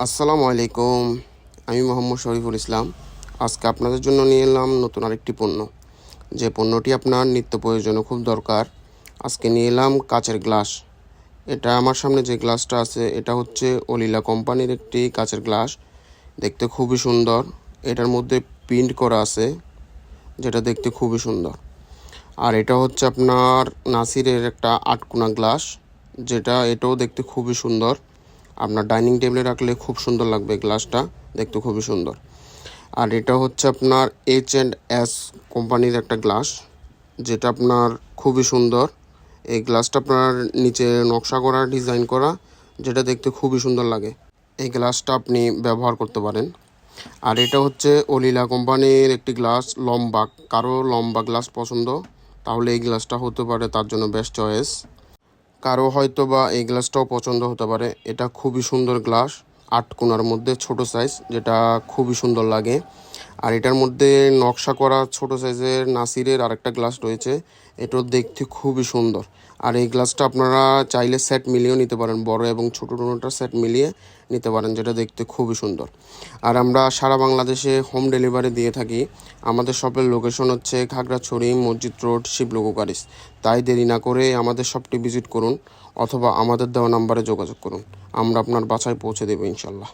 আসসালামু আলাইকুম। আমি মোহাম্মদ শরীফুল ইসলাম। আজকে আপনাদের জন্য নিয়ে এলাম নতুন আরেকটি পণ্য। যে পণ্যটি আপনার নিত্য প্রয়োজনে খুব দরকার। আজকে নিয়ে এলাম কাচের গ্লাস। এটা আমার সামনে যে গ্লাসটা আছে, এটা হচ্ছে অলিলা কোম্পানির একটি কাচের গ্লাস। দেখতে খুবই সুন্দর। এটার মধ্যে প্রিন্ট করা আছে, যেটা দেখতে খুবই সুন্দর। আর এটা হচ্ছে আপনার নাসিরের একটা আটকোনা গ্লাস, যেটা এটাও দেখতে খুবই সুন্দর। আপনার ডাইনিং টেবিলে রাখলে খুব সুন্দর লাগবে গ্লাসটা, দেখতে খুবই সুন্দর। আর এটা হচ্ছে আপনার এইচ অ্যান্ড এস কোম্পানির একটা গ্লাস, যেটা আপনার খুবই সুন্দর। এই গ্লাসটা আপনার নিচে নকশা করা, ডিজাইন করা, যেটা দেখতে খুবই সুন্দর লাগে। এই গ্লাসটা আপনি ব্যবহার করতে পারেন। আর এটা হচ্ছে অলিলা কোম্পানির একটি গ্লাস, লম্বা। কারও লম্বা গ্লাস পছন্দ, তাহলে এই গ্লাসটা হতে পারে তার জন্য বেস্ট চয়েস কারও হয়তো বা এই গ্লাসটাও পছন্দ হতে পারে। এটা খুবই সুন্দর গ্লাস, আট কোনার মধ্যে, ছোট সাইজ যেটা খুবই সুন্দর লাগে। আর এটার মধ্যে নকশা করা ছোট সাইজের নাসিরের আরেকটা গ্লাস রয়েছে। এটাও দেখতে খুবই সুন্দর। আর এই গ্লাসটা আপনারা চাইলে সেট মিলিয়েও নিতে পারেন। বড় এবং ছোটো টোনোটা সেট মিলিয়ে নিতে পারেন, যেটা দেখতে খুবই সুন্দর। আর আমরা সারা বাংলাদেশে হোম ডেলিভারি দিয়ে থাকি। আমাদের শপের লোকেশন হচ্ছে খাগড়াছড়ি মসজিদ রোড শিবলোকুকারিস তাই দেরি না করে আমাদের শপটি ভিজিট করুন অথবা আমাদের দেওয়া নাম্বারে যোগাযোগ করুন। আমরা আপনার বাসায় পৌঁছে দেবো ইনশাল্লাহ।